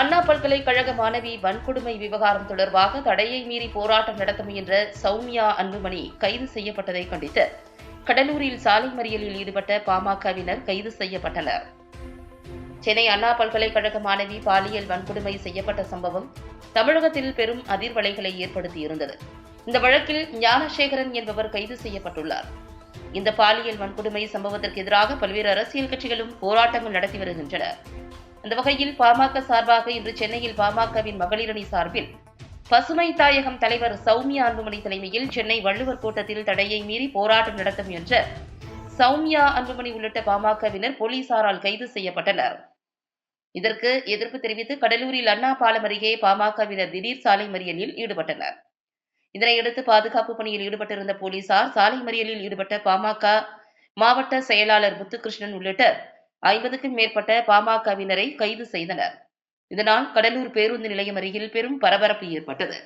அண்ணா பல்கலைக்கழக மாணவி வன்கொடுமை விவகாரம் தொடர்பாக தடையை மீறி போராட்டம் நடத்த முயன்ற சௌமியா அன்புமணி கைது செய்யப்பட்டதை கண்டித்து கடலூரில் சாலை மறியலில் ஈடுபட்ட பாமகவினர் கைது செய்யப்பட்டனர். சென்னை அண்ணா பல்கலைக்கழக மாணவி பாலியல் வன்கொடுமை செய்யப்பட்ட சம்பவம் தமிழகத்தில் பெரும் அதிர்வலைகளை ஏற்படுத்தியிருந்தது. இந்த வழக்கில் ஞானசேகரன் என்பவர் கைது செய்யப்பட்டுள்ளார். இந்த பாலியல் வன்கொடுமை சம்பவத்திற்கு எதிராக பல்வேறு அரசியல் கட்சிகளும் போராட்டங்கள் நடத்தி வருகின்றன. அந்த வகையில் பாமக சார்பாக இன்று சென்னையில் பாமகவின் மகளிரணி சார்பில் பசுமை தாயகம் தலைவர் சௌமியா அன்புமணி தலைமையில் சென்னை வள்ளுவர் கூட்டத்தில் தடையை மீறி போராட்டம் நடத்த முயன்ற சௌமியா அன்புமணி உள்ளிட்ட பாமகவினர் போலீசாரால் கைது செய்யப்பட்டனர். இதற்கு எதிர்ப்பு தெரிவித்து கடலூரில் அண்ணா பாலம் அருகே பாமகவினர் திடீர் சாலை மறியலில் ஈடுபட்டனர். இதனையடுத்து பாதுகாப்பு பணியில் ஈடுபட்டிருந்த போலீசார் சாலை மறியலில் ஈடுபட்ட பாமக மாவட்ட செயலாளர் முத்துகிருஷ்ணன் உள்ளிட்ட ஐம்பதுக்கும் மேற்பட்ட பாமகவினரை கைது செய்தனர். இதனால் கடலூர் பேருந்து நிலையம் அருகில் பெரும் பரபரப்பு ஏற்பட்டது.